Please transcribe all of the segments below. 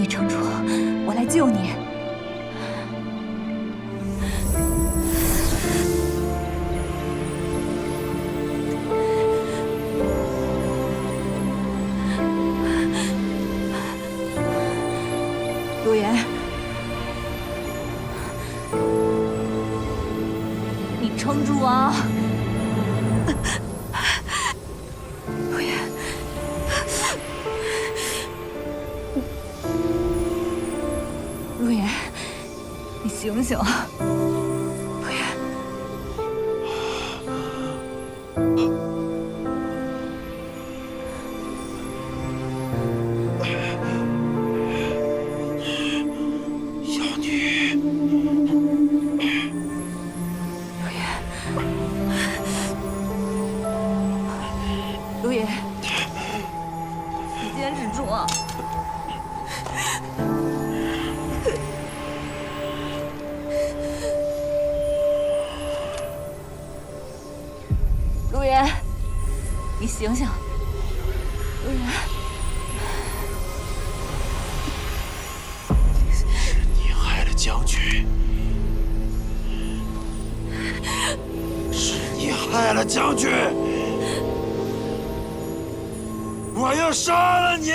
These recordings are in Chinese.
你撑住，我来救你。陆炎，你撑住啊！你醒醒！陆爷，小女，陆爷，你坚持住啊！醒醒！是，你害了将军，是你害了将军，我要杀了你！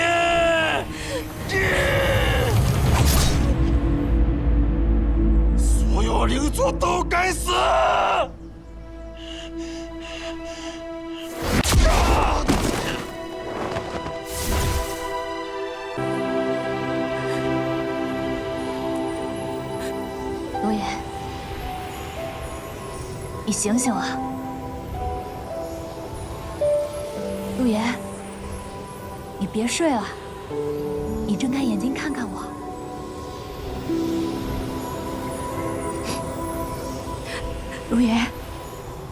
所有灵族都该死！你醒醒啊！陆爷，你别睡了，你睁开眼睛看看我。陆爷，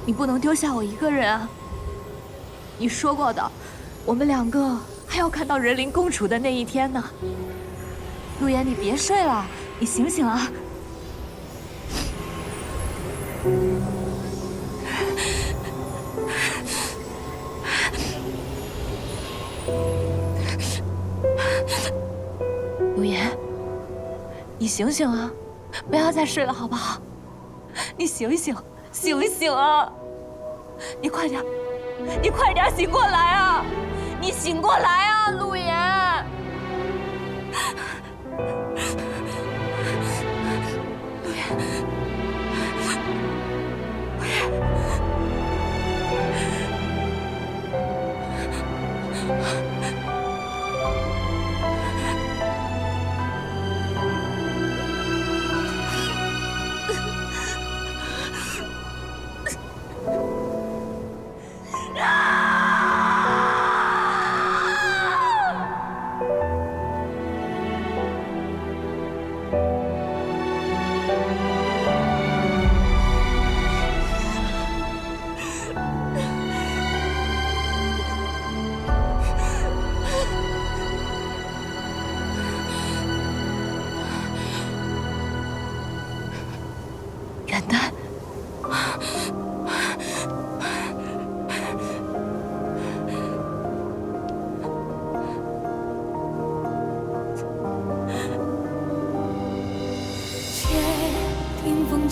你不能丢下我一个人啊！你说过的，我们两个还要看到人灵共处的那一天呢。陆爷，你别睡了，你醒醒啊！你醒醒啊！不要再睡了，好不好？你醒醒，醒醒啊！你快点，你快点醒过来啊！你醒过来啊，陆爷！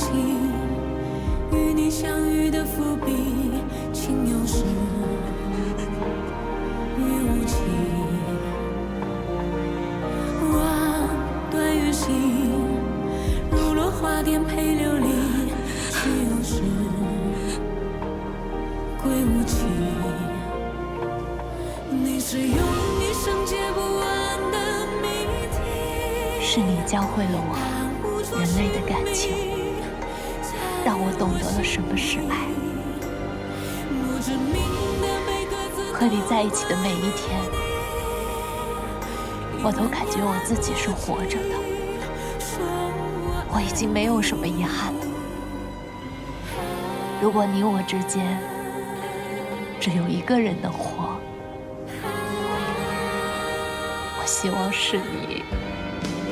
听风起，与你相遇的伏笔，情有时，雨无情。望断月行，如落花颠配流离，情有时，归无期。你是用一生解不完的谜题。是你教会了我人类的感情，让我懂得了什么是爱。和你在一起的每一天，我都感觉我自己是活着的，我已经没有什么遗憾了。如果你我之间只有一个人能活，我希望是你。